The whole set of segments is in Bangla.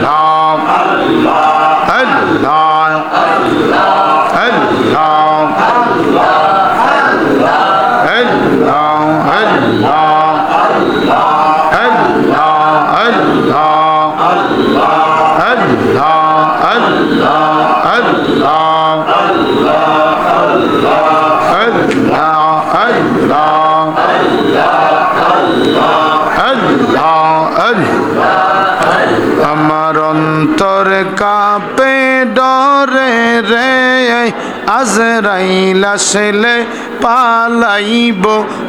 আল্লাহ কাপে ডরে রে আজরাইল আসলে পালাইব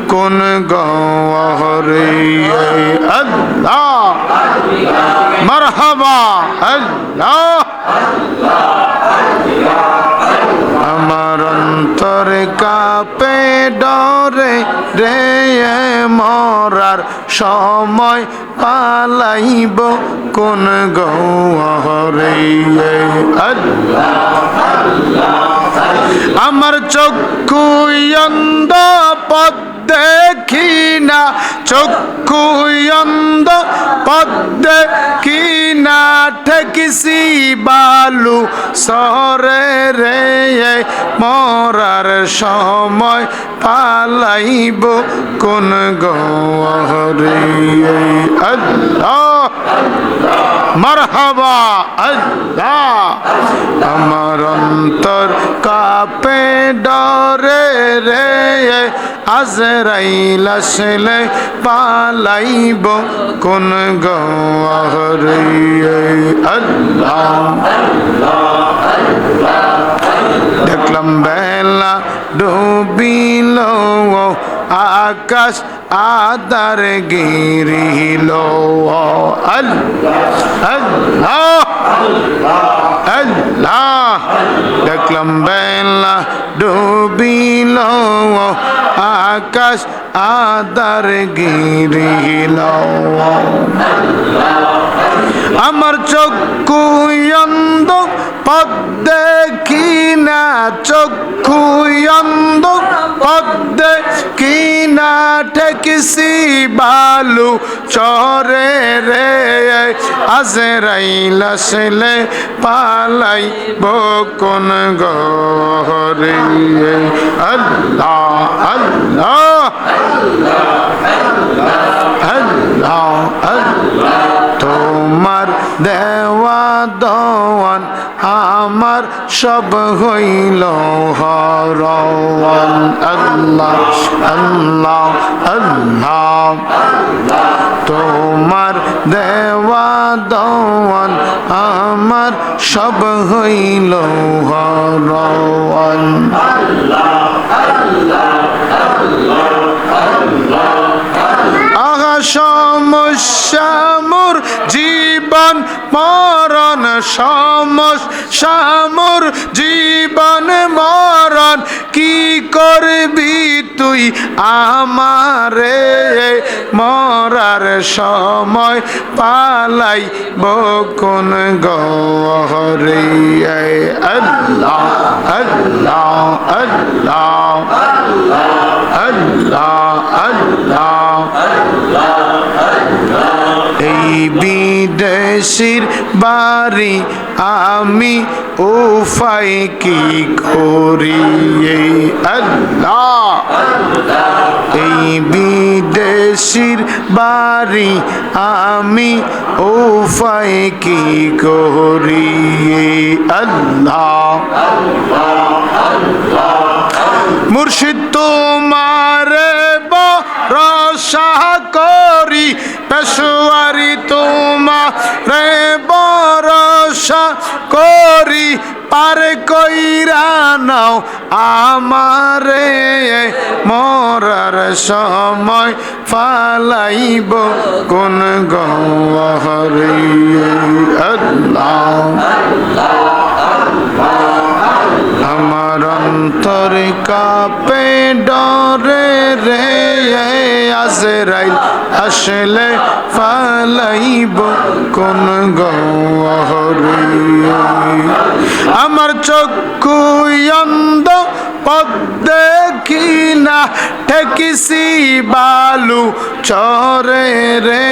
কোন গহরে। আল্লাহ। মারহাবা। আল্লাহ। আমার কাপে ডরে রে মরার সময় পালাইব কোন গহরে আমার চক্ষু অন্ধ পদ দেখি না। চক্ষু অন্ধ পদ ঠেকিসি বালু শহরে রে মরার সময় পালাইব কোন গহরে। আল্লাহ। মারহাবা। আল্লাহ। আমার অন্তর কাপে ডরে রে। আজরাইল আসলে পালাইব কোন গহরে। আল্লাহ। দেখলাম বেলা ডুবিল আকাশ আদার গিরিল আল্লাহ আল্লাহ দেখলাম বেলা ডুবিল আকাশ আদার গিরিল আমার চক্ষু অন্ধ পদ দেখি না চক্ষু অন্ধ পদ দেখি না ঠেকিসি বালু চরে রে। আজরাইল আসলে পালাই বকন গহরে। আল্লাহ আল্লাহ আল্লাহ আল্লাহ। সব হইল হরওয়ান। আল্লাহ আল্লাহ আল্লাহ। তোমার দেওয়া আমার সব হইল হরওয়ান। আহা সমস্যা মোর জীবন মরণ সমস্যা মোর জীবন মরণ। কি করবি তুই আমারে? মরার সময় পালাই বকুন আল্লাহ। এই বিদেশির বাড়ি আমি উফাই কি করি? এই আল্লাহ। এই বিদেশির বাড়ি আমি উফাই কি করি? এই আল্লাহ। মুর্শিদ তোমারে ভরসা করি পেশোয়ারি তোমারে পার কইরা নাও আমারে মরার সময় ফালাইব কোন গহরে। আমার অন্তর কাপে ডরে রে। আজরাইল আসলে ফালাইব কোন আমার চক্ষু অন্ধ পদ দেখি না ঠেকিসি বালু চরে রে।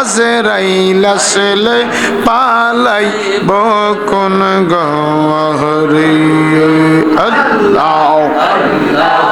আজরাইল আসলে পালাই বকন গহরি আল্লাহ। ইলাহা